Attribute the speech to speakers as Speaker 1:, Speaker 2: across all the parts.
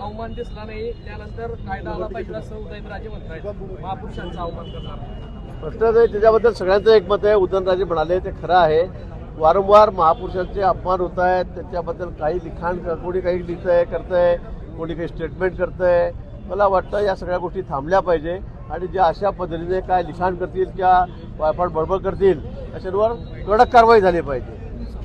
Speaker 1: अवमान दिसला नाही. त्यानंतर कायदा आला पाहिजे असं उदयनराजे म्हणतात महापुरुषांचा अवमान करणार.
Speaker 2: प्रश्न त्याच्याबद्दल सगळ्यांचं एकमत आहे. उदयनराजे म्हणाले ते खरं आहे. वारंवार महापुरुषांचे अपमान होत आहेत. त्याच्याबद्दल काही लिखाण कोणी काही लिहितं आहे करतं आहे कोणी काही स्टेटमेंट करतं आहे मला वाटतं या सगळ्या गोष्टी थांबल्या पाहिजे. आणि ज्या अशा पद्धतीने काय लिखाण करतील किंवा वायफाट बडबड करतील त्याच्यावर कडक कारवाई झाली पाहिजे.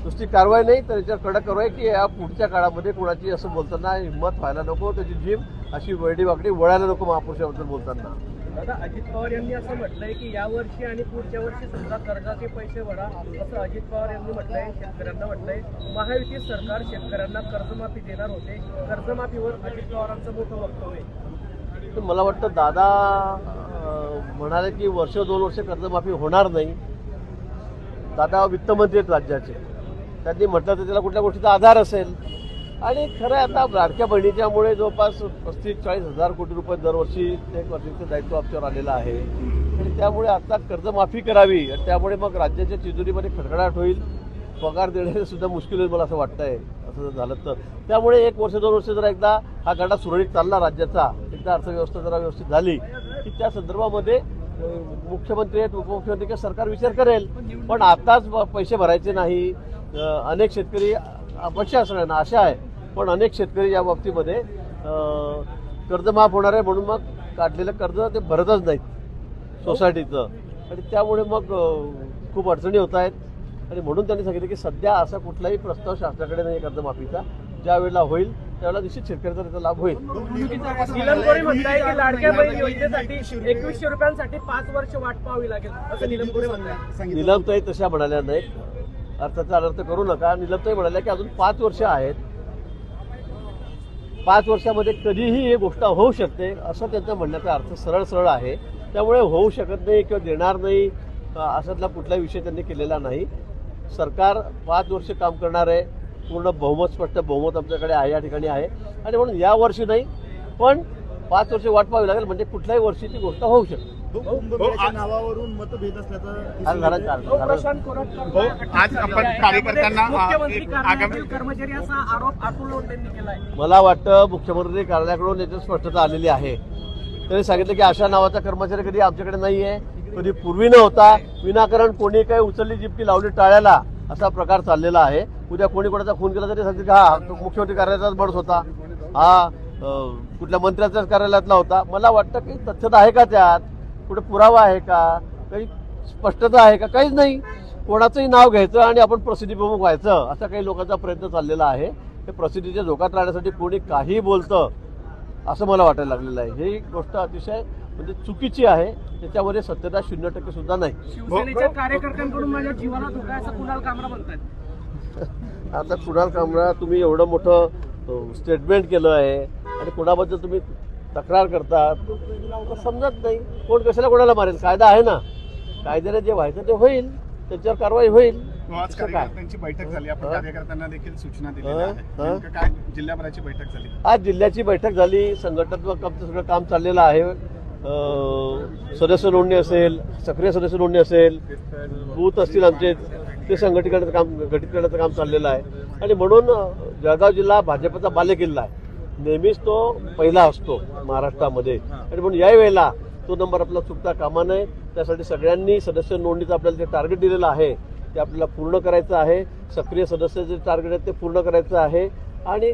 Speaker 2: नुसती कारवाई नाही तर याच्यावर कडक कारवाई की या पुढच्या काळामध्ये कोणाची असं बोलताना हिंमत व्हायला नको त्याची जीभ अशी वेडी वाकडी वळायला नको महापुरुषाबद्दल बोलताना.
Speaker 1: दादा अजित पवार यांनी असं म्हटलंय की या वर्षी आणि पुढच्या वर्षी सुद्धा कर्जाचे पैसे भरा असं अजित पवार यांनी म्हटलंय शेतकऱ्यांना म्हटलंय. महायुती सरकार शेतकऱ्यांना कर्जमाफी देणार होते. कर्जमाफीवर अजित पवारांचं मोठं वक्तव्य
Speaker 2: मला वाटतं दादा म्हणाले की वर्ष दोन वर्ष कर्जमाफी होणार नाही. दादा वित्तमंत्री आहेत राज्याचे. त्यांनी म्हटलं तर त्याला कुठल्या गोष्टीचा आधार असेल. आणि खरं आता लाडक्या बहिणीच्यामुळे जवळपास पस्तीस चाळीस हजार कोटी रुपये दरवर्षी एक वर्षीचं दायित्व आमच्यावर आलेलं आहे. आणि त्यामुळे आता कर्जमाफी करावी आणि त्यामुळे मग राज्याच्या तिजोरीमध्ये खडखडाट होईल. पगार देणे सुद्धा मुश्किल होईल मला असं वाटतंय असं जर झालं तर. त्यामुळे एक वर्ष दोन वर्ष जर एकदा हा गडा सुरळीत चालला राज्याचा एकदा अर्थव्यवस्था जरा व्यवस्थित झाली की त्या संदर्भामध्ये मुख्यमंत्री आहेत उपमुख्यमंत्री किंवा सरकार विचार करेल. पण आताच ब- पैसे भरायचे नाही. अनेक शेतकरी अपेक्षा सगळ्यांना आशा आहे पण अनेक शेतकरी या बाबतीमध्ये कर्ज माफ होणार आहे म्हणून मग काढलेलं कर्ज ते भरतच नाहीत सोसायटीचं. आणि त्यामुळे मग खूप अडचणी होत आहेत. आणि म्हणून त्यांनी सांगितलं की सध्या असा कुठलाही प्रस्ताव शासनाकडे नाही कर्जमाफीचा. ज्या वेळेला होईल त्यावेळेला निश्चित शेतकऱ्याचा त्याचा लाभ होईल. निलमताई तशा म्हणाल्या नाहीत. अर्थाचा अनर्थ करू नका. निलंबताई म्हणाल्या की अजून पाच वर्ष आहेत. पाच वर्षामध्ये कधीही ही गोष्ट होऊ शकते असं त्यांचा म्हणण्याचा अर्थ सरळ सरळ आहे. त्यामुळे होऊ शकत नाही किंवा देणार नाही असातला कुठलाही विषय त्यांनी केलेला नाही. सरकार पाच वर्ष काम करणार आहे. पूर्ण बहुमत स्पष्ट बहुमत आमच्याकडे आहे या ठिकाणी आहे. आणि म्हणून या वर्षी नाही पण पाच वर्ष वाट पाहावी लागेल. म्हणजे कुठल्याही वर्षी ती गोष्ट होऊ शकते.
Speaker 3: कुंभमेळ्याच्या नावावरून मतभेद असल्याचं
Speaker 2: आज घरात चालतं घरात
Speaker 1: प्रशांत कोरटकर
Speaker 4: हो, आज आपण कार्यकर्त्यांना, अ,
Speaker 1: मुख्यमंत्री
Speaker 4: एक
Speaker 1: कार्यालयातील
Speaker 4: आगामी-
Speaker 1: कर्मचारी असा आरोप अतुल लोंढेंनी केलाय.
Speaker 2: मला वाटतं मुख्यमंत्री कार्यालयाकडून याची स्पष्टता आलेली आहे. त्यांनी सांगितलं की अशा नावाचा कर्मचारी कधी आमच्याकडे नाही आहे कधी पूर्वी नव्हता. विनाकारण कोणी काही उचलली जिपकी लावली टाळ्याला असा प्रकार चाललेला आहे. उद्या कोणी कोणाचा खून केला तरी सांगते की हा तो मुख्यमंत्री कार्यालयाचाच बडस होता. हा कुठल्या मंत्र्याच्याच कार्यालयातला होता. मला वाटतं की तथ्यता आहे का त्यात? कुठे पुरावा आहे का? काही स्पष्टता आहे का? काहीच नाही. कोणाचंही नाव घ्यायचं आणि आपण प्रसिद्धी प्रमुख व्हायचं असा काही लोकांचा प्रयत्न चाललेला आहे. हे प्रसिद्धीच्या धोक्यात राहण्यासाठी कोणी काही बोलतं असं मला वाटायला लागलेलं आहे. ही गोष्ट अतिशय म्हणजे चुकीची आहे. त्याच्यामध्ये सत्यता शून्य टक्के सुद्धा नाही.
Speaker 1: शिवसेनेच्या कार्यकर्त्यांकडून माझ्या जीवाला धोका आहे असं कुणाल कामरा म्हणतात
Speaker 2: आता कुणाल कामरा तुम्ही एवढं मोठं स्टेटमेंट केलं आहे. आणि कोणाबद्दल तुम्ही तक्रार करता तर समजत नाही. कोण कशाला कोणाला मारेल? कायदा आहे ना. कायद्याने जे व्हायचं ते होईल. त्याच्यावर कारवाई होईल.
Speaker 4: आज कार्यकर्त्यांची बैठक झाली. आपण? कार्यकर्त्यांना देखील सूचना दिलेल्या? आहेत.
Speaker 2: हा?
Speaker 4: नेमकं काय जिल्ह्याभराची बैठक झाली?
Speaker 2: आज जिल्ह्याची बैठक झाली. संघटनात्मक आमचं सगळं काम चाललेलं आहे. अं, सदस्य नोंदणी असेल सक्रिय सदस्य नोंदणी असेल बूथ असतील आमचे ते संघटित करण्याचं काम गठीत करण्याचं काम चाललेलं आहे. आणि म्हणून अं, जळगाव जिल्हा भाजपचा बालेकिल्ला आहे. नेहमीच तो पहिला असतो महाराष्ट्रामध्ये. आणि म्हणून याही वेळेला तो नंबर आपला चुकता कामा नये. त्यासाठी सगळ्यांनी सदस्य नोंदणीचं आपल्याला जे टार्गेट दिलेलं आहे ते आपल्याला पूर्ण करायचं आहे. सक्रिय सदस्य जे टार्गेट आहे ते पूर्ण करायचं आहे. आणि